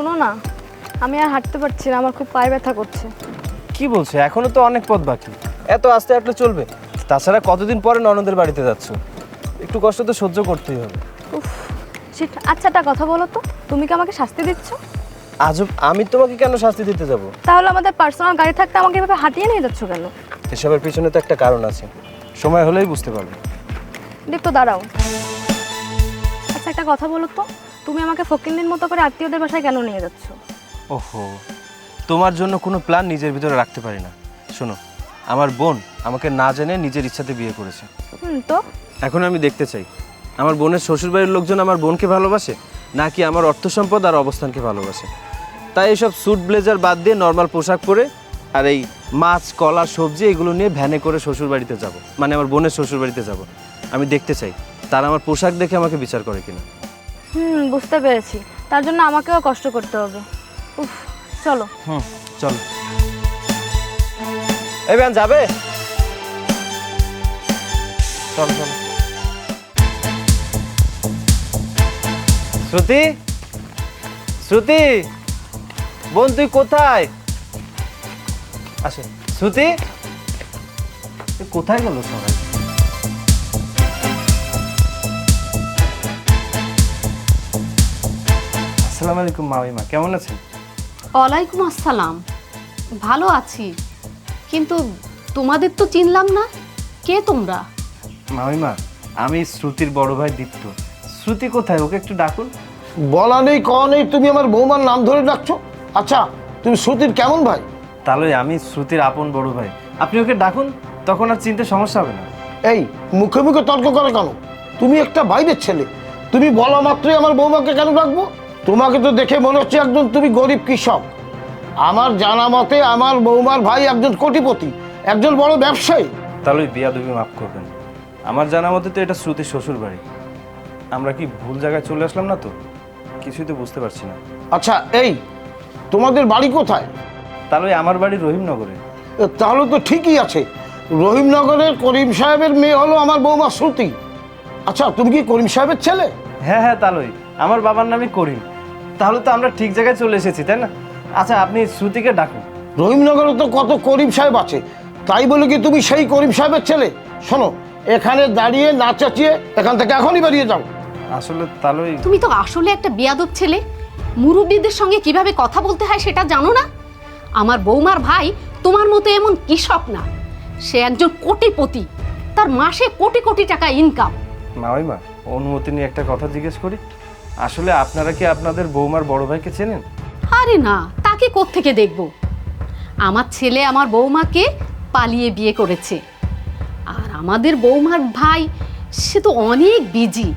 শোনো না আমি আর হাঁটতে পারছি না আমার খুব পায়ে ব্যথা করছে। কি বলছো? এখনও তো অনেক পথ বাকি। এত আস্তে হাঁটলে চলবে। তাছাড়া কতদিন পরে ননদের বাড়িতে যাচ্ছ? একটু কষ্ট তো সহ্য করতেই হবে। উফ shit, আচ্ছা একটা কথা বলো তো তুমি কি আমাকে শাস্তি দিচ্ছ? আজব আমি তোমাকে কেন শাস্তি দিতে যাব? তাহলে আমাদের পার্সোনাল গাড়ি থাকতে আমাকে এভাবে হাঁটিয়ে নিয়ে যাচ্ছ কেন? এসবের পিছনে তো একটা কারণ আছে। সময় হলেই বুঝতে পারবে। দীপ্ত দাঁড়াও। আচ্ছা একটা কথা বলো তো তুমি আমাকে ফকিন্দিন মতো করে আত্মীয়দের বাসায় কেন নিয়ে যাচ্ছ? ওহো তোমার জন্য কোনো প্ল্যান নিজের ভিতরে রাখতে পারি না। শোনো আমার বোন আমাকে না জেনে নিজের ইচ্ছাতে বিয়ে করেছে। হুম তো? এখন আমি দেখতে চাই আমার বোনের শ্বশুরবাড়ির লোকজন আমার বোনকে ভালোবাসে নাকি আমার অর্থ সম্পদ আর অবস্থানকে ভালোবাসে? তাই এসব স্যুট ব্লেজার বাদ দিয়ে নর্মাল পোশাক পরে আর এই মাছ কলা সবজি এগুলো নিয়ে ভ্যানে করে শ্বশুরবাড়িতে যাব মানে আমার বোনের শ্বশুরবাড়িতে যাব। আমি দেখতে চাই তারা আমার পোশাক দেখে আমাকে বিচার করে কিনা। হুম বুঝতে পেরেছি। তার জন্য আমাকেও কষ্ট করতে হবে। উফ চলো। হুম চল। এই ব্যান যাবে? চল চল। শ্রুতি? শ্রুতি? বোন তুই কোথায়? আসে। শ্রুতি? কোথায় গেল সবাই? আসসালামু আলাইকুম মামিমা কেমন আছেন? ওয়ালাইকুম আসসালাম। ভালো আছি কিন্তু তোমাদের তো চিনলাম না কে তোমরা? মামিমা আমি শ্রুতির বড় ভাই দীপ্ত। শ্রুতি কোথায়? ওকে একটু ডাকুন। বলা নেই কওয়া নেই তুমি আমার বৌমার নাম ধরে ডাকছো? আচ্ছা তুমি শ্রুতির কেমন ভাই? তাহলে আমি শ্রুতির আপন বড় ভাই। আপনি ওকে ডাকুন তখন আর চিনতে সমস্যা হবে না। এই মুখে মুখে তর্ক করে কেন? তুমি একটা বাইরের ছেলে। তুমি বলা মাত্রই আমার বৌমাকে কেন ডাকবো? তোমাকে তো দেখে মনে হচ্ছে একজন তুমি গরিব কৃষক। আমার জানা মতে আমার বৌমার ভাই একজন কোটিপতি একজন বড় ব্যবসায়ী। তাহলে বিয়া দুবি মাফ করবেন। আমার জানা মতে তো এটা শ্রুতি শ্বশুর বাড়ি। আমরা কি ভুল জায়গায় চলে আসলাম না তো? কিছুই তো বুঝতে পারছি না। আচ্ছা এই তোমাদের বাড়ি কোথায়? তাহলে আমার বাড়ি রহিমনগরে। তাহলে তো ঠিকই আছে। রহিমনগরের করিম সাহেবের মেয়ে হলো আমার বৌমা শ্রুতি। আচ্ছা তুমি কি করিম সাহেবের ছেলে? হ্যাঁ হ্যাঁ তাহলেই আমার বাবার নামই করিম। তাহলে তো আমরা ঠিক জায়গায় চলে এসেছি তাই না? আচ্ছা আপনি শ্রুতিকে ডাকুন। রহিমনগরে তো কত করিম সাহেব আছে। তাই বলে কি তুমি সেই করিম সাহেবের ছেলে? শোনো এখানে দাঁড়িয়ে না চাচিয়ে এখান থেকে এখনই বেরিয়ে যাও। আসলে তাহলে তুমি তো আসলে একটা বিয়াদব ছেলে। মুরব্বীদের সঙ্গে কীভাবে কথা বলতে হয় সেটা জানো না? আমার বৌমার ভাই তোমার মতো এমন কৃষক না। সে একজন কোটিপতি। তার মাসে কোটি কোটি টাকা ইনকাম মামিমা অনুমতি নিয়ে একটা কথা জিজ্ঞেস করি। আসলে আপনারা কি আপনাদের বৌমার বড় ভাইকে চেনেন? আরে না, তাকে কোত্থেকে দেখব? আমার ছেলে আমার বৌমাকে পালিয়ে বিয়ে করেছে। আর আমাদের বৌমার ভাই, সে তো অনেক বিজি,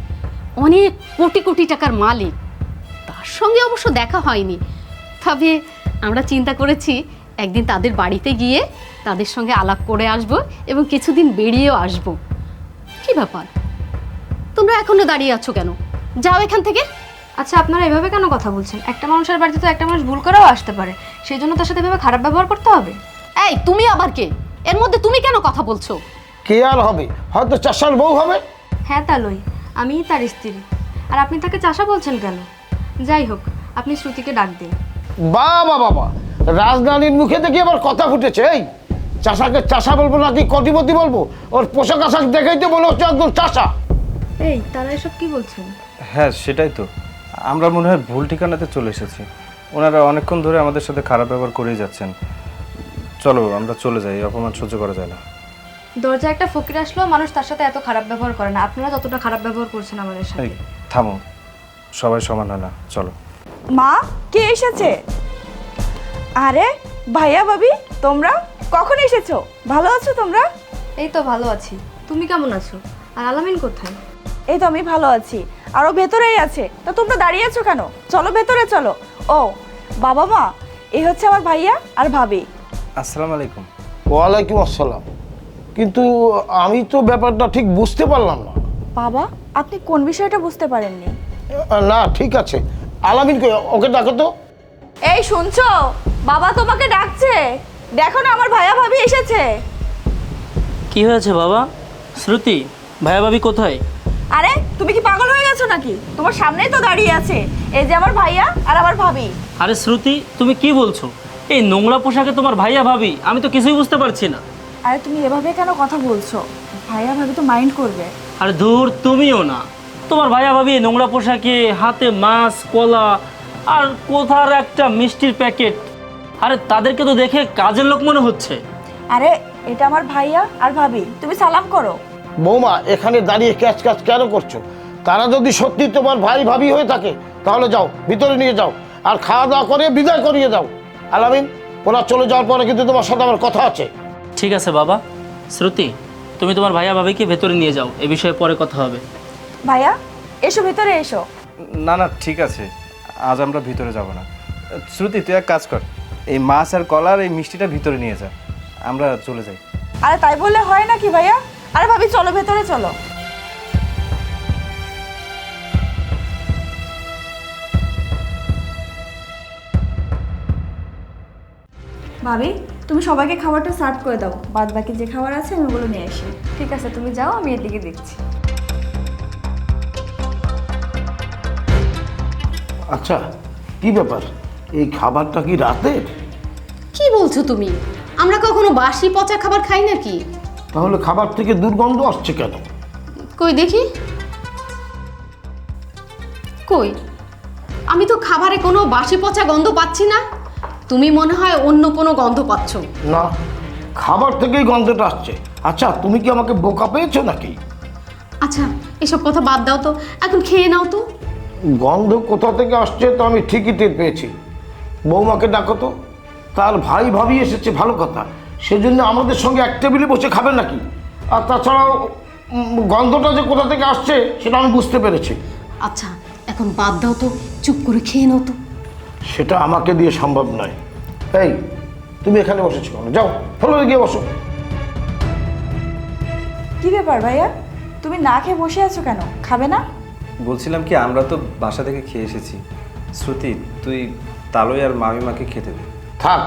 অনেক কোটি কোটি টাকার মালিক। তার সঙ্গে অবশ্য দেখা হয়নি। তবে আমরা চিন্তা করেছি, একদিন তাদের বাড়িতে গিয়ে তাদের সঙ্গে আলাপ করে আসব এবং কিছুদিন বেরিয়েও আসব। কি ব্যাপার? তোমরা এখনও দাঁড়িয়ে আছো কেন? যাও এখান থেকে। আচ্ছা আপনারা এভাবে কেন কথা বলছেন? একটা মানুষের বাড়িতে তো একটা মানুষ ভুল করেও আসতে পারে। সেই জন্য তার সাথে এভাবে খারাপ ব্যবহার করতে হবে? এই তুমি আবার কে? এর মধ্যে তুমি কেন কথা বলছো? কে আর হবে? হয়তো চাষার বউ হবে। হ্যাঁ তালই আমিই তার স্ত্রী। আর আপনি তাকে চাষা বলছেন কেন? যাই হোক আপনি শ্রুতিকে ডাক দিন। বাবা বাবা রাজধানীর মুখে দেখি আবার কথা ফুটেছে। এই চাষাকে চাষা বলব নাকি কটিপতি বলব? ওর পোশাক আশাক দেখেই তো মনে হচ্ছে একদম চাষা। এই তারা এসব কি বলছেন? হ্যাঁ সেটাই তো। আমরা মনে হয় ভুল ঠিকানাতে চলে এসেছি। ওনারা অনেকক্ষণ ধরে আমাদের সাথে খারাপ ব্যবহার করেই যাচ্ছেন। চলো আমরা চলে যাই অপমান সহ্য করা যায় না। দরজা একটা ফকির আসলেও মানুষ তার সাথে এত খারাপ ব্যবহার করে না। আপনারা যতটা খারাপ ব্যবহার করছেন আমাদের এই সাথে থামো। সবাই সমান হয় না চলো। মা কে এসেছে? আরে ভাইয়া ভাবি তোমরা? কখন এসেছ? ভালো আছো তোমরা? এই তো ভালো আছি। তুমি কেমন আছো? আর আলামিন কোথায়? এই তো আমি ভালো আছি। আরও ভেতরেই আছে। তা তোমরা দাঁড়িয়ে আছো কেন? চলো ভেতরে চলো। ও বাবা মা এই হচ্ছে আমার ভাইয়া আর ভাবি। আসসালামু আলাইকুম ওয়ালাইকুম আসসালাম। কিন্তু আমি তো ব্যাপারটা ঠিক বুঝতে পারলাম না। বাবা আপনি কোন বিষয়টা বুঝতে পারেননি? না ঠিক আছে। আলামিন কই? ওকে ডাকো তো। এই শুনছো? বাবা তোমাকে ডাকছে। দেখো না আমার ভাইয়া ভাবি এসেছে। কি হয়েছে বাবা? শ্রুতি ভাইয়া ভাবি কোথায়? আরে তুমি কি পাগল হয়ে গেছো নাকি? তোমার সামনেই তো দাঁড়িয়ে আছে। এই যে আমার ভাইয়া আর আমার ভাবি। আরে শ্রুতি তুমি কি বলছো? এই নোংরা পোশাকে তোমার ভাইয়া ভাবি আমি তো কিছুই বুঝতে পারছি না। আরে তুমি এভাবে কেন কথা বলছো? ভাইয়া ভাবি তো মাইন্ড করবে। আরে দূর তুমিও না। তোমার ভাইয়া ভাবি এই নোংরা পোশাকে হাতে মাছ কলা আর কোথার একটা মিষ্টির প্যাকেট। আরে তাদেরকে তো দেখে কাজের লোক মনে হচ্ছে। আরে এটা আমার ভাইয়া আর ভাবি। তুমি সালাম করো। বৌমা এখানে দাঁড়িয়ে ক্যাচ ক্যাচ কেন করছ? তারা যদি সত্যি তোমার ভাই ভাবি হয়ে থাকে তাহলে যাও ভিতরে নিয়ে যাও আর খাওয়া দাওয়া করে বিদায় করিয়ে দাও। আলামিন ওরা চলে যাওয়ার পরে কিন্তু তোমার সাথে আমার কথা আছে। ঠিক আছে বাবা। শ্রুতি তুমি তোমার ভাইয়া ভাবিকে ভেতরে নিয়ে যাও এ বিষয়ে পরে কথা হবে। ভাইয়া এসো ভিতরে এসো। না না ঠিক আছে। আজ আমরা ভিতরে যাব না। শ্রুতি তুই এক কাজ কর এই মাছ আর কলার এই মিষ্টিটা ভিতরে নিয়ে যা। আমরা চলে যাই। আরে তাই বললে হয় নাকি ভাইয়া? আরে ভাবি চলো ভেতরে চলো। ভাবি তুমি সবাইকে খাবারটা সার্ভ করে দাও। বাদ বাকি যে খাবার আছে আমি ওগুলো নিয়ে আসি। ঠিক আছে তুমি যাও আমি এদিকে দেখছি। আচ্ছা কি ব্যাপার? এই খাবারটা কি রাতের? কি বলছো তুমি? আমরা কখনো বাসি পচা খাবার খাই নাকি? তাহলে খাবার থেকে দুর্গন্ধ আসছে কেন? কই দেখি। কই? আমি তো খাবারে কোনো বাসি পচা গন্ধ পাচ্ছি না। তুমি মনে হয় অন্য কোনো গন্ধ পাচ্ছ। না খাবার থেকেই গন্ধটা আসছে। আচ্ছা তুমি কি আমাকে বোকা পেয়েছ নাকি? আচ্ছা এসব কথা বাদ দাও তো। এখন খেয়ে নাও তো। গন্ধ কোথা থেকে আসছে তো আমি ঠিকই টের পেয়েছি। বৌমাকে ডাকো তো। তার ভাই ভাবি এসেছে ভালো কথা। সেজন্য আমাদের সঙ্গে এক টেবিলে বসে খাবে নাকি? আর তাছাড়াও উম, গন্ধটা যে কোথা থেকে আসছে সেটা আমি বুঝতে পেরেছি। আচ্ছা এখন বাদ দাও তো চুপ করে খেয়ে নাও তো। সেটা আমাকে দিয়ে সম্ভব নয়। এই তুমি এখানে বসেছো কেন? যাও ফলো গিয়ে বসো। কি ব্যাপার ভাইয়া? তুমি না খেয়ে বসে আছো কেন? খাবে না? বলছিলাম কি আমরা তো বাসা থেকে খেয়ে এসেছি। শ্রুতি তুই তালই আর মামিমাকে খেতে দে। থাক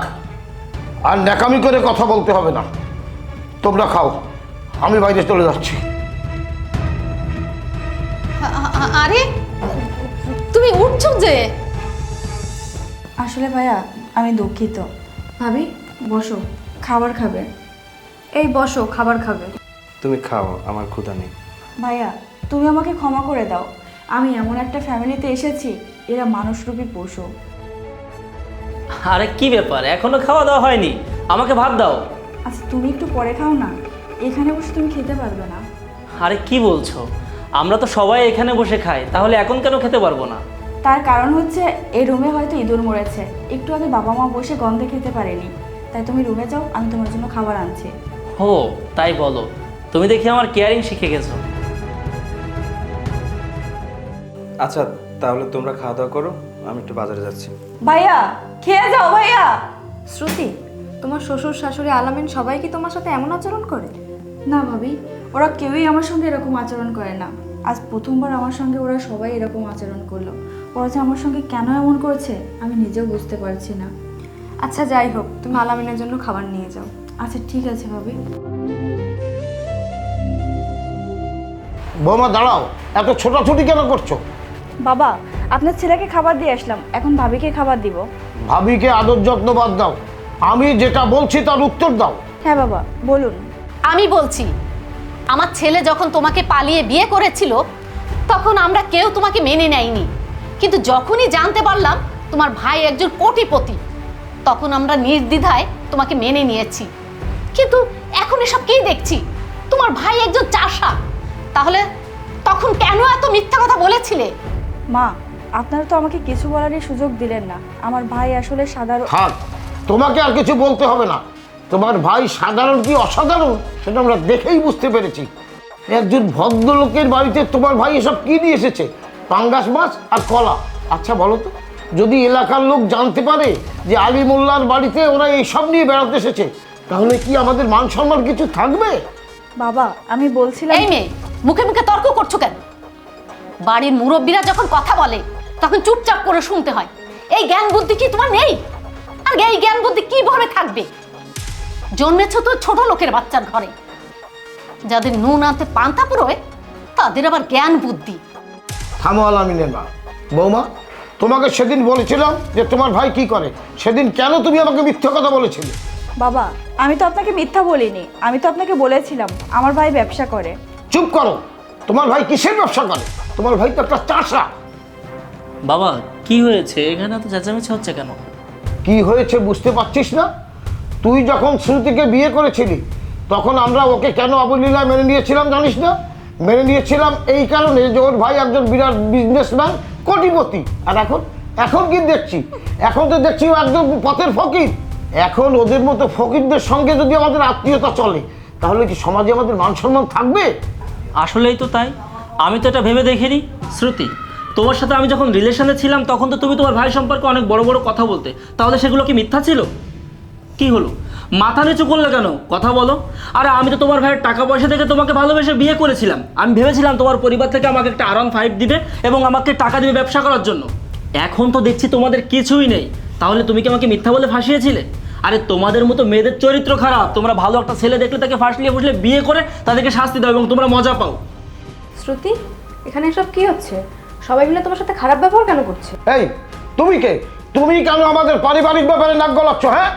আর ন্যাকামি করে কথা বলতে হবে না। তোমরা খাও আমি বাইরে চলে যাচ্ছি। আরে তুমি উঠছো যে? আসলে ভাইয়া আমি দুঃখিত। ভাবি বসো খাবার খাবে। এই বসো খাবার খাবে। তুমি খাও আমার ক্ষুধা নেই। ভাইয়া তুমি আমাকে ক্ষমা করে দাও। আমি এমন একটা ফ্যামিলিতে এসেছি এরা মানুষরূপী পশু। আরে কি ব্যাপার? এখনও খাওয়া দাওয়া হয়নি। আমাকে ভাত দাও। আচ্ছা তুমি একটু পরে খাও না। এখানে বসে তুমি খেতে পারবে না। আরে কি বলছো? আমরা তো সবাই এখানে বসে খাই। তাহলে এখন কেন খেতে পারব না? তার কারণ হচ্ছে এই রুমে হয়তো ইঁদুর মরেছে। একটু আগে বাবা মা বসে গন্ধে খেতে পারেনি। তাই তুমি রুমে যাও আমি তোমার জন্য খাবার আনছি। হো তাই বলো। তুমি দেখি আমার কেয়ারিং শিখে গেছো। আচ্ছা তাহলে তোমরা খাওয়া দাওয়া করো। আমি একটু বাজারে যাচ্ছি। ভাইয়া খেয়ে যাও ভাইয়া। শ্রুতি তোমার শ্বশুর শাশুড়ি আলামিন সবাই কি তোমার সাথে এমন আচরণ করে? না ভাবি ওরা কেউই আমার সঙ্গে এরকম আচরণ করে না। আজ প্রথমবার আমার সঙ্গে ওরা সবাই এরকম আচরণ করল। ওরা যে আমার সঙ্গে কেন এমন করছে আমি নিজেও বুঝতে পারছি না। আচ্ছা যাই হোক তুমি আলামিনের জন্য খাবার নিয়ে যাও। আচ্ছা ঠিক আছে ভাবি। বৌমা দাঁড়াও এত ছোটাছুটি কেন করছ? বাবা আপনার ছেলেকে খাবার দিয়ে আসলাম এখন ভাবিকে খাবার দিব। ভাবিকে আদর যত্ন বাদ দাও। আমি যেটা বলছি তার উত্তর দাও। হ্যাঁ বাবা বলুন। আমি বলছি আমার ছেলে যখন তোমাকে পালিয়ে বিয়ে করেছিল তখন আমরা কেউ তোমাকে মেনে নেয়নি। কিন্তু যখনই জানতে পারলাম তোমার ভাই একজন কোটিপতি তখন আমরা নির্দ্বিধায় তোমাকে মেনে নিয়েছি। কিন্তু এখন এসব কি দেখছি? তোমার ভাই একজন চাষা তাহলে তখন কেন এত মিথ্যা কথা বলেছিলে? মা আপনারা তো আমাকে কিছু বলারই সুযোগ দিলেন না। আমার ভাই আসলে সাধারণ থাক তোমাকে আর কিছু বলতে হবে না। তোমার ভাই সাধারণ কি অসাধারণ সেটা আমরা দেখেই বুঝতে পেরেছি। একজন ভদ্রলোকের বাড়িতে তোমার ভাই এসব কি নিয়ে এসেছে? পাঙ্গাস মাছ আর কলা। আচ্ছা বলো তো যদি এলাকার লোক জানতে পারে যে আলী মোল্লার বাড়িতে ওরা এইসব নিয়ে বেড়াতে এসেছে তাহলে কি আমাদের মান সম্মান কিছু থাকবে? বাবা আমি বলছিলাম এই মেয়ে মুখে মুখে তর্ক করছ কেন? বাড়ির মুরব্বীরা যখন কথা বলে তখন চুপচাপ করে শুনতে হয়। এই জ্ঞান বুদ্ধি কি তোমার নেই? আর এই জ্ঞান বুদ্ধি কীভাবে থাকবে? জন্মেছ তো ছোট লোকের বাচ্চার ঘরে। যাদের নুন আনতে পান্তা পুরোয় তাদের আবার জ্ঞান বুদ্ধি। থামো আলামিনের মা। বৌমা তোমাকে সেদিন বলেছিলাম যে তোমার ভাই কি করে? সেদিন কেন তুমি আমাকে মিথ্যে কথা বলেছিলে? বাবা আমি তো আপনাকে মিথ্যা বলিনি। আমি তো আপনাকে বলেছিলাম আমার ভাই ব্যবসা করে। চুপ করো। তোমার ভাই কিসের ব্যবসা করে? তোমার ভাই তো একটা চাষা। বাবা কি হয়েছে? এখানে তো চেঁচামেচি হচ্ছে কেন? কি হয়েছে বুঝতে পারছিস না? তুই যখন শ্রুতিকে বিয়ে করেছিলি তখন আমরা ওকে কেন অবলীলায় মেনে নিয়েছিলাম জানিস না? মেনে নিয়েছিলাম এই কারণে যে ওর ভাই একজন বিরাট বিজনেসম্যান কোটিপতি। আর এখন? এখন কি দেখছি? এখন তো দেখছি ও একদম পথের ফকির। এখন ওদের মতো ফকিরদের সঙ্গে যদি আমাদের আত্মীয়তা চলে তাহলে কি সমাজে আমাদের মান সম্মান থাকবে? আসলেই তো তাই। আমি তো এটা ভেবে দেখিনি। শ্রুতি তোমার সাথে আমি যখন রিলেশনে ছিলাম, তখন তো তুমি তোমার ভাই সম্পর্কে অনেক বড় বড় কথা বলতে। তাহলে সেগুলো কি মিথ্যা ছিল? কি হলো? মাথা নিচু করলে কেন? কথা বলো। আরে, আমি তো তোমার ভাইয়ের টাকা পয়সা থেকে তোমাকে ভালোবেসে বিয়ে করেছিলাম। আমি ভেবেছিলাম তোমার পরিবার থেকে আমাকে একটা আরাম ফাইভ দিবে এবং আমাকে টাকা দিবে ব্যবসা করার জন্য। এখন তো দেখছি তোমাদের কিছুই নেই। তাহলে তুমি কি আমাকে মিথ্যা বলে ফাঁসিয়েছিলে? আরে, তোমাদের মতো মেয়েদের চরিত্র খারাপ। তোমরা ভালো একটা ছেলে দেখলে তাকে ফাঁসলিয়ে ফুসলে বিয়ে করে তাদেরকে শাস্তি দাও এবং তোমরা মজা পাও। শ্রুতি, এখানে এসব কি হচ্ছে? সবাই মিলে তোমার সাথে খারাপ ব্যবহার কেন করছে? এই তুমি কে? তুমি কেন আমাদের পারিবারিক ব্যাপারে নাক গলাচ্ছ হ্যাঁ?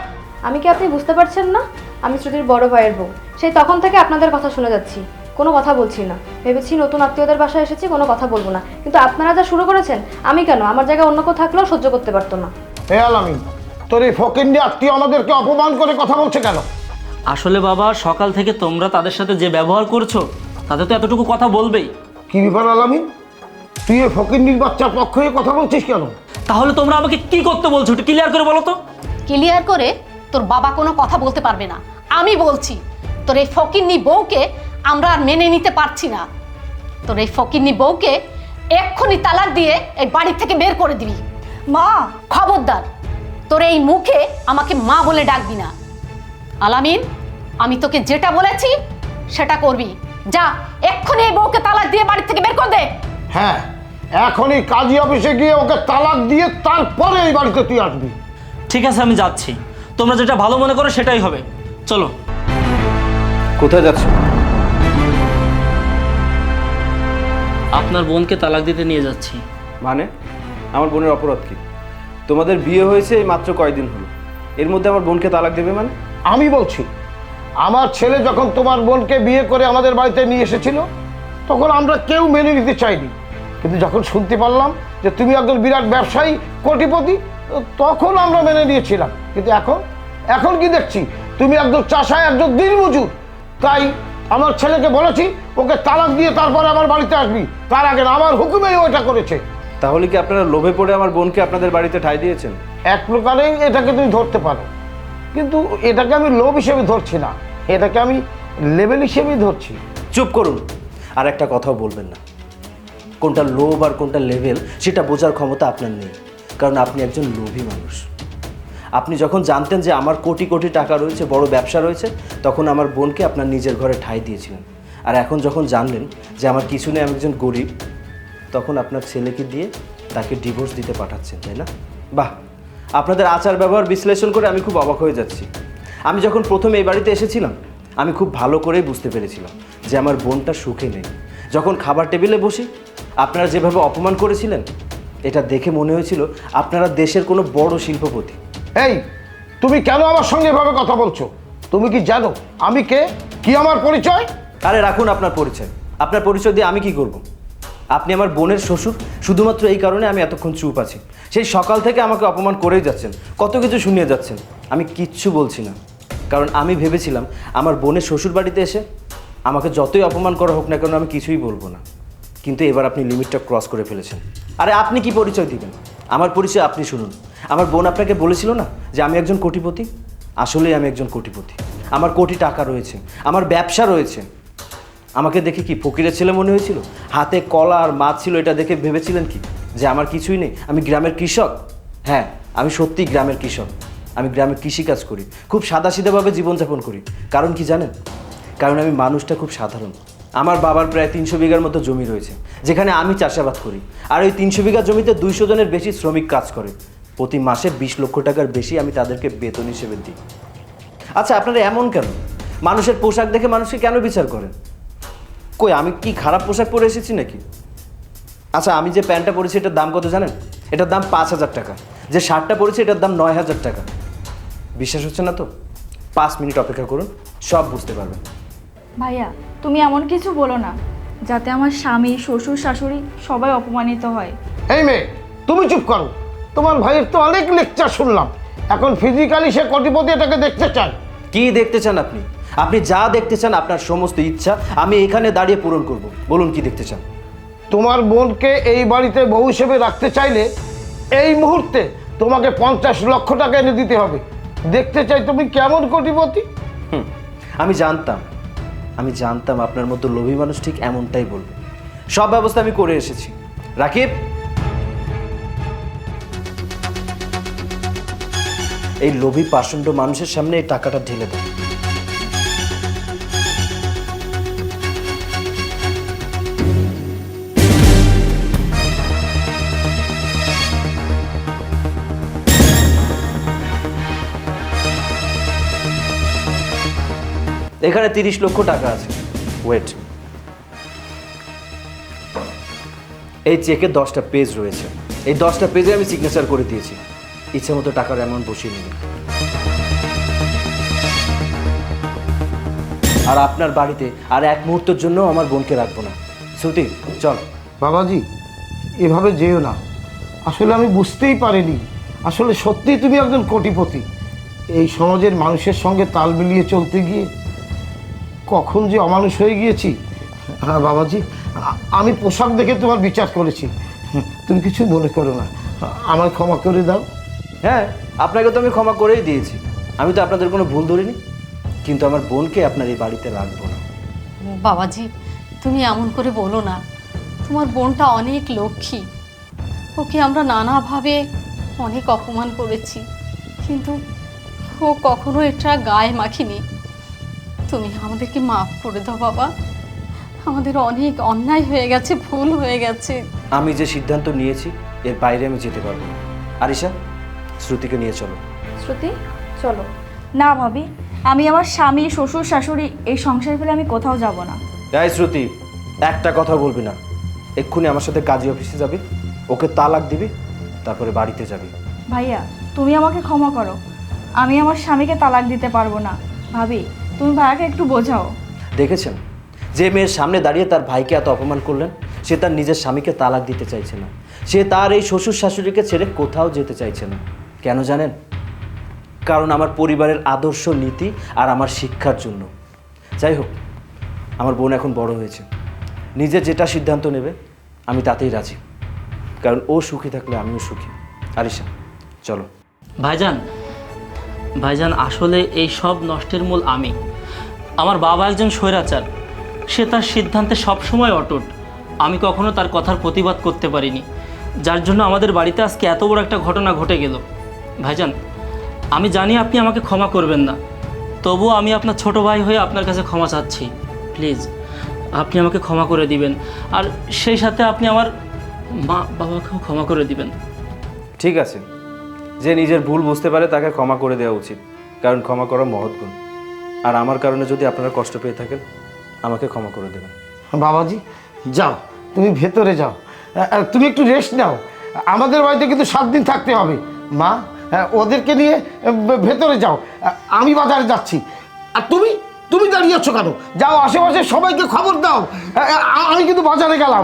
আমি কি আপনি বুঝতে পারছেন না? আমি শ্রুতির বড় ভাইয়ের বউ। সেই তখন থেকে আপনাদের কথা শুনে যাচ্ছি। কোনো কথা বলছি না। ভেবেছি নতুন আত্মীয়দের বাসায় এসেছি কোনো কথা বলব না। কিন্তু আপনারা যা শুরু করেছেন আমি কেন? আমার জায়গায় অন্য কেউ থাকলেও সহ্য করতে পারতো না। হে আলামিন তোর এই ফকিন্দি আত্মীয় আমাদেরকে অপমান করে কথা বলছে কেন? আসলে বাবা সকাল থেকে তোমরা তাদের সাথে যে ব্যবহার করছ তাদের তো এতটুকু কথা বলবেই। কি ব্যাপার আলামিন? তুই এই ফকিন্দির বাচ্চার পক্ষ হয়ে কথা বলছিস কেন? তাহলে তোমরা আমাকে কি করতে বলছো একটু ক্লিয়ার করে বলো তো। ক্লিয়ার করে তোর বাবা কোনো কথা বলতে পারবে না। আমি বলছি তোর এই ফকিন্নি বউকে আমরা আর মেনে নিতে পারছি না। তোর এই ফকিন্নি বউকে এক্ষুনি তালাক দিয়ে এই বাড়ি থেকে বের করে দিবি। মা খবরদার তোর এই মুখে আমাকে মা বলে ডাকবি না। আলামিন আমি তোকে যেটা বলেছি সেটা করবি। যা এক্ষুনি এই বউকে তালাক দিয়ে বাড়ি থেকে বের করে দে। হ্যাঁ এখনই কাজী অফিসে গিয়ে ওকে তালাক দিয়ে তারপরে এই বাড়িতে তুই আসবি। ঠিক আছে আমি যাচ্ছি। তোমরা যেটা ভালো মনে করো সেটাই হবে। চলো। কোথায় যাচ্ছ? আপনার বোনকে তালাক দিতে নিয়ে যাচ্ছি। মানে? আমার বোনের অপরাধ কি? তোমাদের বিয়ে হয়েছে এই মাত্র কয়দিন হলো। এর মধ্যে আমার বোনকে তালাক দেবে মানে? আমি বলছি আমার ছেলে যখন তোমার বোনকে বিয়ে করে আমাদের বাড়িতে নিয়ে এসেছিল তখন আমরা কেউ মেনে নিতে চাইনি। কিন্তু যখন শুনতে পারলাম যে তুমি একজন বিরাট ব্যবসায়ী কোটিপতি তখন আমরা মেনে নিয়েছিলাম। কিন্তু এখন এখন কি দেখছি? তুমি একজন চাষায় একজন দিনমজুর। তাই আমার ছেলেকে বলেছি ওকে তালাক দিয়ে তারপরে আমার বাড়িতে আসবি। তার আগে আমার হুকুমেই ওটা করেছে। তাহলে কি আপনারা লোভে পড়ে আমার বোনকে আপনাদের বাড়িতে ঠাই দিয়েছেন? এক প্রকারেই এটাকে তুমি ধরতে পারো। কিন্তু এটাকে আমি লোভ হিসেবে ধরছি না। এটাকে আমি লেভেল হিসেবেই ধরছি। চুপ করুন। আর একটা কথাও বলবেন না। কোনটা লোভ আর কোনটা লেভেল সেটা বোঝার ক্ষমতা আপনার নেই। কারণ আপনি একজন লোভী মানুষ। আপনি যখন জানতেন যে আমার কোটি কোটি টাকা রয়েছে, বড় ব্যবসা রয়েছে, তখন আমার বোনকে আপনার নিজের ঘরে ঠাঁই দিয়েছিলেন। আর এখন যখন জানলেন যে আমার কিছু নেই, আমি একজন গরিব, তখন আপনার ছেলেকে দিয়ে তাকে ডিভোর্স দিতে পাঠাচ্ছেন, তাই না? বাহ! আপনাদের আচার ব্যবহার বিশ্লেষণ করে আমি খুব অবাক হয়ে যাচ্ছি। আমি যখন প্রথম এই বাড়িতে এসেছিলাম, আমি খুব ভালো করেই বুঝতে পেরেছিলাম যে আমার বোনটা সুখে নেই। যখন খাবার টেবিলে বসি আপনারা যেভাবে অপমান করেছিলেন এটা দেখে মনে হয়েছিল আপনারা দেশের কোনো বড় শিল্পপতি। এই তুমি কেন আমার সঙ্গে এভাবে কথা বলছো? তুমি কি জানো আমি কে? কি আমার পরিচয়? আরে রাখুন আপনার পরিচয়। আপনার পরিচয় দিয়ে আমি কি করব। আপনি আমার বোনের শ্বশুর শুধুমাত্র এই কারণে আমি এতক্ষণ চুপ আছি। সেই সকাল থেকে আমাকে অপমান করেই যাচ্ছেন কত কিছু শুনিয়ে যাচ্ছেন। আমি কিচ্ছু বলছি না। কারণ আমি ভেবেছিলাম আমার বোনের শ্বশুর বাড়িতে এসে আমাকে যতই অপমান করা হোক না কেন আমি কিছুই বলব না। কিন্তু এবার আপনি লিমিটটা ক্রস করে ফেলেছেন। আরে আপনি কি পরিচয় দিবেন? আমার পরিচয় আপনি শুনুন। আমার বোন আপনাকে বলেছিল না যে আমি একজন কোটিপতি? আসলেই আমি একজন কোটিপতি। আমার কোটি টাকা রয়েছে, আমার ব্যবসা রয়েছে। আমাকে দেখে কি ফকিরের ছেলে মনে হয়েছিল? হাতে কলা আর মাছ ছিল, এটা দেখে ভেবেছিলেন কি? যে আমার কিছুই নেই, আমি গ্রামের কৃষক? হ্যাঁ আমি সত্যিই গ্রামের কৃষক। আমি গ্রামে কৃষিকাজ করি, খুব সাদাসিধাভাবে জীবনযাপন করি। কারণ কি জানেন? কারণ আমি মানুষটা খুব সাধারণ। আমার বাবার প্রায় তিনশো বিঘার মতো জমি রয়েছে, যেখানে আমি চাষাবাদ করি। আর ওই তিনশো বিঘা জমিতে দুইশো জনের বেশি শ্রমিক কাজ করে। প্রতি মাসে বিশ লক্ষ টাকার বেশি আমি তাদেরকে বেতন হিসেবে দিই। আচ্ছা আপনারা এমন কেন? মানুষের পোশাক দেখে মানুষকে কেন বিচার করেন? কই, আমি কি খারাপ পোশাক পরে এসেছি নাকি? আচ্ছা আমি যে প্যান্টটা পরেছি এটার দাম কত জানেন? এটার দাম পাঁচ হাজার টাকা। যে শার্টটা পরেছি এটার দাম নয় হাজার টাকা। বিশ্বাস হচ্ছে না তো? পাঁচ মিনিট অপেক্ষা করুন, সব বুঝতে পারবেন। ভাইয়া তুমি এমন কিছু বলো না যাতে আমার স্বামী শ্বশুর শাশুড়ি সবাই অপমানিত হয়। এই মেয়ে তুমি চুপ করো। তোমার ভাইয়ের তো অনেক লেকচার শুনলাম। এখন ফিজিক্যালি সে কোটিপতি এটাকে দেখতে চায়। কি দেখতে চান আপনি? আপনি যা দেখতে চান আপনার সমস্ত ইচ্ছা আমি এখানে দাঁড়িয়ে পূরণ করব। বলুন কি দেখতে চান? তোমার বোনকে এই বাড়িতে বউ হিসেবে রাখতে চাইলে এই মুহূর্তে তোমাকে পঞ্চাশ লক্ষ টাকা এনে দিতে হবে। দেখতে চাই তুমি কেমন কোটিপতি? হুম, আমি জানতাম। আমি জানতাম আপনার মতো লোভী মানুষ ঠিক এমনটাই বলবে। সব ব্যবস্থা আমি করে এসেছি। রাকিব! এই লোভী পাষণ্ড মানুষের সামনে এই টাকাটা ঢেলে দেয় এখানে তিরিশ লক্ষ টাকা আছে। ওয়েট এই চেকে দশটা পেজ রয়েছে। এই দশটা পেজে আমি সিগনেচার করে দিয়েছি। ইচ্ছে মতো টাকার অ্যামাউন্ট বসিয়ে নেবেন। আর আপনার বাড়িতে আর এক মুহূর্তের জন্য আমার বোনকে রাখব না। শ্রুতি, চল। বাবাজি, এভাবে যেও না। আসলে আমি বুঝতেই পারিনি। আসলে সত্যিই তুমি একজন কোটিপতি। এই সমাজের মানুষের সঙ্গে তাল মিলিয়ে চলতে গিয়ে কখন যে অমানুষ হয়ে গিয়েছি? হ্যাঁ বাবাজি আমি পোশাক দেখে তোমার বিচার করেছি। তুমি কিছু মনে করো না। আমার ক্ষমা করে দাও। হ্যাঁ আপনাকে তো আমি ক্ষমা করেই দিয়েছি। আমি তো আপনাদের কোনো ভুল ধরিনি। কিন্তু আমার বোনকে আপনার এই বাড়িতে রাখব না। বাবাজি তুমি এমন করে বলো না। তোমার বোনটা অনেক লক্ষ্মী। ওকে আমরা নানাভাবে অনেক অপমান করেছি। কিন্তু ও কখনো এটা গায়ে মাখিনি। তুমি আমাদেরকে মাফ করে দাও বাবা। আমাদের অনেক অন্যায় হয়ে গেছে ভুল হয়ে গেছে। আমি যে সিদ্ধান্ত নিয়েছি এর বাইরে আমি যেতে পারব না। আরিশা শ্রুতিকে নিয়ে চলো। শ্রুতি চলো। না ভাবি আমি আমার স্বামী শ্বশুর শাশুড়ি এই সংসার ফেলে আমি কোথাও যাব না। এই শ্রুতি একটা কথা বলবি না। এক্ষুনি আমার সাথে কাজী অফিসে যাবি ওকে তালাক দিবি তারপরে বাড়িতে যাবি। ভাইয়া তুমি আমাকে ক্ষমা করো। আমি আমার স্বামীকে তালাক দিতে পারব না। ভাবি তুমি ভাইয়াকে একটু বোঝাও। দেখেছেন যে মেয়ের সামনে দাঁড়িয়ে তার ভাইকে এত অপমান করলেন সে তার নিজের স্বামীকে তালাক দিতে চাইছে না। সে তার এই শ্বশুর শাশুড়িকে ছেড়ে কোথাও যেতে চাইছে না। কেন জানেন? কারণ আমার পরিবারের আদর্শ নীতি আর আমার শিক্ষার জন্য। যাই হোক আমার বোন এখন বড় হয়েছে। নিজে যেটা সিদ্ধান্ত নেবে আমি তাতেই রাজি। কারণ ও সুখী থাকলে আমিও সুখী। আরিশা চলো। ভাইজান ভাইজান আসলে এই সব নষ্টের মূল আমি। আমার বাবা একজন স্বৈরাচার। সে তার সিদ্ধান্তে সবসময় অটুট। আমি কখনো তার কথার প্রতিবাদ করতে পারিনি। যার জন্য আমাদের বাড়িতে আজকে এত বড় একটা ঘটনা ঘটে গেল। ভাইজান, আমি জানি আপনি আমাকে ক্ষমা করবেন না। তবুও আমি আপনার ছোট ভাই হয়ে আপনার কাছে ক্ষমা চাচ্ছি। প্লিজ, আপনি আমাকে ক্ষমা করে দিবেন। আর সেই সাথে আপনি আমার মা বাবাকেও ক্ষমা করে দিবেন। ঠিক আছে। যে নিজের ভুল বুঝতে পারে তাকে ক্ষমা করে দেওয়া উচিত। কারণ ক্ষমা করা মহৎ গুণ। আর আমার কারণে যদি আপনারা কষ্ট পেয়ে থাকেন, আমাকে ক্ষমা করে দেবেন। বাবাজি, যাও, তুমি ভেতরে যাও। তুমি একটু রেস্ট নাও। আমাদের বাড়িতে কিন্তু সাত দিন থাকতে হবে। মা ওদেরকে নিয়ে ভেতরে যাও। আমি বাজারে যাচ্ছি। আর তুমি তুমি দাঁড়িয়ে আছো কেন? যাও, আশেপাশে সবাইকে খবর দাও। আমি কিন্তু বাজারে গেলাম।